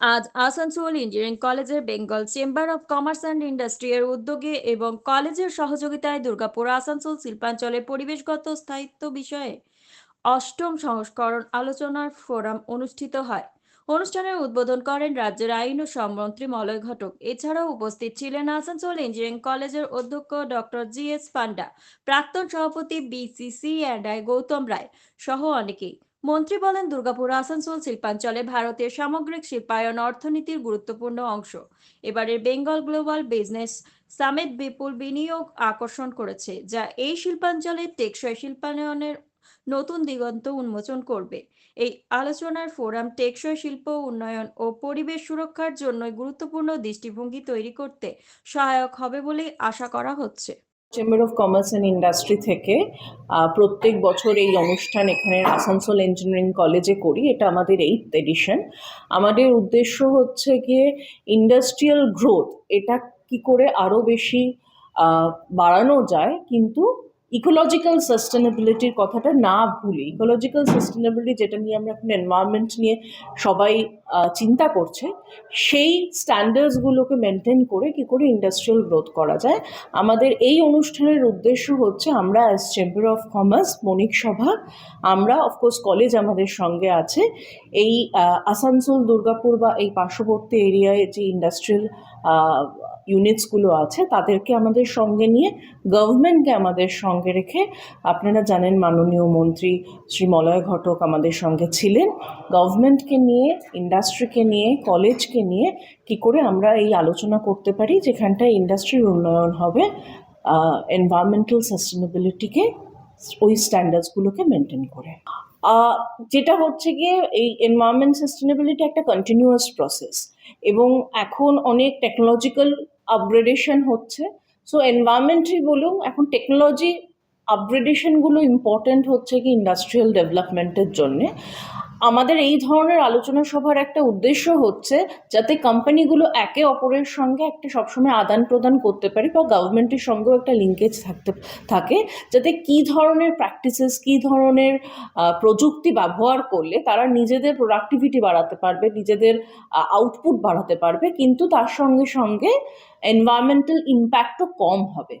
আজ আসানসোল ইঞ্জিনিয়ারিং কলেজের Bengal chamber of commerce and industry এর উদ্যোগে এবং কলেজের সহযোগিতায় দুর্গাপুর আসানসোল শিল্পাঞ্চলে পরিবেশগত স্থায়িত্ব বিষয়ে অষ্টম সংস্করণ আলোচনার ফোরাম অনুষ্ঠিত হয়। অনুষ্ঠানের উদ্বোধন করেন রাজ্যের আইন ও শ্রমমন্ত্রী মলয় ঘটক। এছাড়াও উপস্থিত ছিলেন আসানসোল ইঞ্জিনিয়ারিং কলেজের অধ্যক্ষ ডক্টর জি এস পান্ডা প্রাক্তন সভাপতি BCC and I Gautam Roy সহ অনেকেই। মন্ত্রী বলেন, দুর্গাপুর আসানসোল শিল্পাঞ্চলে ভারতের সামগ্রিক শিল্পায়ন অর্থনীতির গুরুত্বপূর্ণ অংশ। এবারের বেঙ্গল গ্লোবাল বিজনেস সামিট বিপুল বিনিয়োগ আকর্ষণ করেছে, যা এই শিল্পাঞ্চলের টেকসই শিল্পায়নের নতুন দিগন্ত উন্মোচন করবে। এই আলোচনার ফোরাম টেকসই শিল্প, উন্নয়ন ও পরিবেশ সুরক্ষার জন্য গুরুত্বপূর্ণ দৃষ্টিভঙ্গি তৈরি করতে সহায়ক হবে বলে আশা করা হচ্ছে। Chamber of commerce and industry থেকে প্রত্যেক বছর এই অনুষ্ঠান এখানে আসানসোল ইঞ্জিনিয়ারিং কলেজে করি। এটা আমাদের এইট এডিশন আমাদের উদ্দেশ্য হচ্ছে গিয়ে ইন্ডাস্ট্রিয়াল গ্রোথ এটা কি করে আরও বেশি বাড়ানো যায়, কিন্তু ইকোলজিক্যাল সাস্টেনেবিলিটির কথাটা না ভুলে। ইকোলজিক্যাল সাস্টেনেবিলিটি যেটা নিয়ে আমরা এখন এনভায়রনমেন্ট নিয়ে সবাই চিন্তা করছে, সেই স্ট্যান্ডার্ডসগুলোকে মেনটেন করে কি করে ইন্ডাস্ট্রিয়াল গ্রোথ করা যায়। আমাদের এই অনুষ্ঠানের উদ্দেশ্য হচ্ছে আমরা অ্যাজ চেম্বার অফ কমার্স বণিক সভা, আমরা অফকোর্স কলেজ আমাদের সঙ্গে আছে। এই আসানসোল, দুর্গাপুর বা এই পার্শ্ববর্তী এরিয়ায় যে ইন্ডাস্ট্রিয়াল ইউনিটসগুলো আছে, তাদেরকে আমাদের সঙ্গে নিয়ে, গভর্নমেন্টকে আমাদের সঙ্গে রেখে, আপনারা জানেন মাননীয় মন্ত্রী শ্রী মলয় ঘটক আমাদের সঙ্গে ছিলেন, গভর্নমেন্টকে নিয়ে, ইন্ডাস্ট্রিকে নিয়ে, কলেজকে নিয়ে কি করে আমরা এই আলোচনা করতে পারি, যেখানটায় ইন্ডাস্ট্রির উন্নয়ন হবে এনভায়রনমেন্টাল সাস্টেনেবিলিটিকে ওই স্ট্যান্ডার্ডসগুলোকে মেনটেন করে। যেটা হচ্ছে গিয়ে এই এনভায়রনমেন্ট সাস্টেনেবিলিটি একটা কন্টিনিউয়াস প্রসেস এবং এখন অনেক টেকনোলজিক্যাল আপগ্রেডেশন হচ্ছে। সো এনভায়রনমেন্টই বলুন এখন টেকনোলজি আপগ্রেডেশনগুলো ইম্পর্টেন্ট হচ্ছে কি ইন্ডাস্ট্রিয়াল ডেভেলপমেন্টের জন্যে। আমাদের এই ধরনের আলোচনা সভার একটা উদ্দেশ্য হচ্ছে যাতে কোম্পানিগুলো একে অপরের সঙ্গে একটা সবসময় আদান প্রদান করতে পারে বা গভর্নমেন্টের সঙ্গেও একটা লিঙ্কেজ থাকতে, থাকে। যাতে কী ধরনের প্র্যাকটিসেস কী ধরনের প্রযুক্তি ব্যবহার করলে তারা নিজেদের প্রোডাক্টিভিটি বাড়াতে পারবে, নিজেদের আউটপুট বাড়াতে পারবে, কিন্তু তার সঙ্গে সঙ্গে এনভায়রনমেন্টাল ইম্প্যাক্টও কম হবে।